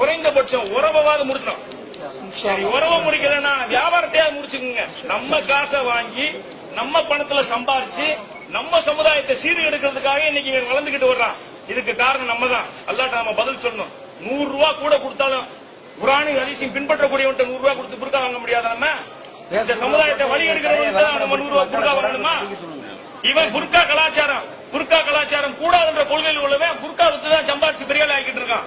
குறைந்தபட்சம் உறவாவது முடிச்சோம் சரி உறவை முடிக்கலன்னா வியாபாரத்தையாவது முடிச்சுக்கோங்க. நம்ம காசை வாங்கி நம்ம பணத்துல சம்பாரிச்சு நம்ம சமுதாயத்தை சீர் எடுக்கிறதுக்காக இன்னைக்கு இவன் வளர்ந்துகிட்டு வர்றான். இதுக்கு காரணம் நம்ம தான் அல்லாட்ட நம்ம பதில் சொல்லணும். நூறு ரூபா கூட கொடுத்தாலும் குரானி அதிசயம் பின்பற்றக்கூடியவன்ட்ட நூறு ரூபாய் கொடுத்து புருக்கா வாங்க முடியாத நம்ம இந்த சமுதாயத்தை வழி எடுக்கிறவங்க நம்ம நூறு ரூபா புருக்கா வாங்கணுமா? இவன் புர்கா கலாச்சாரம். புர்கா கலாச்சாரம் கூடாதுன்ற கொள்கையில் உள்ளவன் புர்கா வித்து சம்பாரிச்சு சம்பாதிச்சு பெரிய ஆள் இருக்கான்.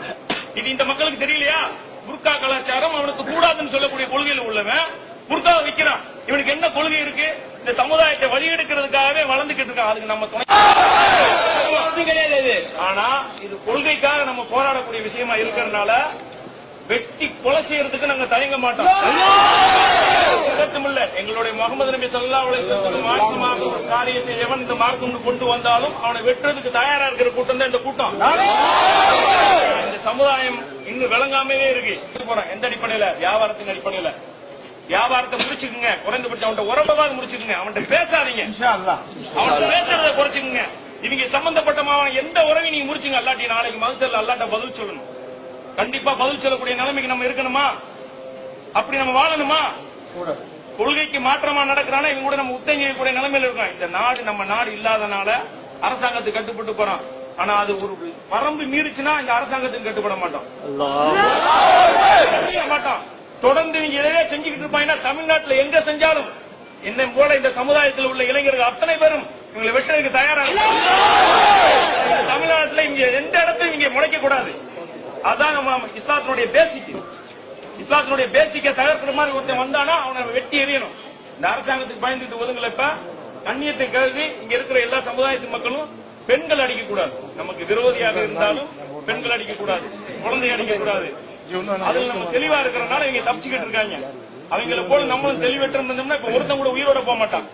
இது இந்த மக்களுக்கு தெரியலையா? புர்கா கலாச்சாரம் அவனுக்கு கூடாதுன்னு சொல்லக்கூடிய கொள்கையில் உள்ளவன் புர்கா விக்கிறான். இவனுக்கு என்ன கொள்கை இருக்கு? இந்த சமுதாயத்தை வழி எடுக்கிறதுக்காகவே வளர்ந்துகிட்டு இருக்கான். அதுக்கு நம்ம துணை கிடையாது. ஆனா இது கொள்கைக்காக நம்ம போராடக்கூடிய விஷயமா இருக்கிறதுனால வெட்டி கொலை செய்யறதுக்கு நாங்க தயங்க மாட்டோம். மட்டுமில்ல எங்களுடைய முகமது நபி சல்லா மாற்றமாக ஒரு காரியத்தை எவன் இந்த மார்க்கம் கொண்டு வந்தாலும் அவனை வெட்டுறதுக்கு தயாரா இருக்கிற கூட்டம் தான் இந்த கூட்டம். சமுதாயம் இன்னும் விளங்காமவே இருக்கு. போறோம் எந்த அடிப்படையில? வியாபாரத்தின் அடிப்படையில. வியாபாரத்தை முடிச்சுக்குங்க. குறைந்தபட்சம் அவன்கிட்ட உறவாவது முடிச்சுக்குங்க. அவன்கிட்ட பேசாதீங்க. அவன்கிட்ட பேசுறத குறைச்சுக்குங்க. இவங்க சம்பந்தப்பட்டவன் எந்த உறவையும் நீங்க முடிச்சுங்க? அல்லாட்டி நாளைக்கு மதுசல்ல அல்லாட்ட பதில் சொல்லணும். கண்டிப்பா பதில் சொல்லக்கூடிய நிலைமைக்கு நம்ம இருக்கணுமா? அப்படி நம்ம வாழணுமா? கொள்கைக்கு மாற்றமா நடக்கிறானா? இவங்க கூட நம்ம உத்தங்கிக்கூடிய நிலைமையில இருக்கோம் இந்த நாடு நம்ம நாடு இல்லாதனால அரசாங்கத்துக்கு கட்டுப்பட்டு போறோம் ஆனா அது ஒரு வரம்பு மீறிச்சுன்னா இந்த அரசாங்கத்துக்கு கட்டுப்பட மாட்டோம். மாட்டோம். தொடர்ந்து நீங்க இதவே செஞ்சுக்கிட்டு இருப்பாங்கன்னா தமிழ்நாட்டில் எங்க செஞ்சாலும் என்ன போல இந்த சமுதாயத்தில் உள்ள இளைஞர்கள் அத்தனை பேரும் இவங்களை வெட்டுறதுக்கு தயாரா தமிழ்நாட்டில் தமிழ்நாட்டுல இங்க எந்த இடத்தையும் இங்க முளைக்க கூடாது. அதான் நம்ம இஸ்லாத்தினுடைய பேசிக் இஸ்லாத்தினுடைய பேசிக்க தகர்க்கிற மாதிரி ஒருத்தன் வந்தானா அவனை வெட்டி எறியணும். இந்த அரசாங்கத்துக்கு பயந்துட்டு ஒதுங்கல இப்ப. கண்ணியத்தை கருதி இங்க இருக்கிற எல்லா சமுதாயத்து மக்களும் பெண்கள் அடிக்க கூடாது நமக்கு விரோதியாக இருந்தாலும் பெண்கள் அடிக்க கூடாது குழந்தை அடிக்க கூடாது அதுல நம்ம தெளிவா இருக்கிறனால இவங்க தப்பிச்சுக்கிட்டு இருக்காங்க. அவங்கள போல நம்மளும் தெளிவற்று இருந்தோம்னா இப்ப ஒருத்தன் கூட உயிரோட போக மாட்டான்.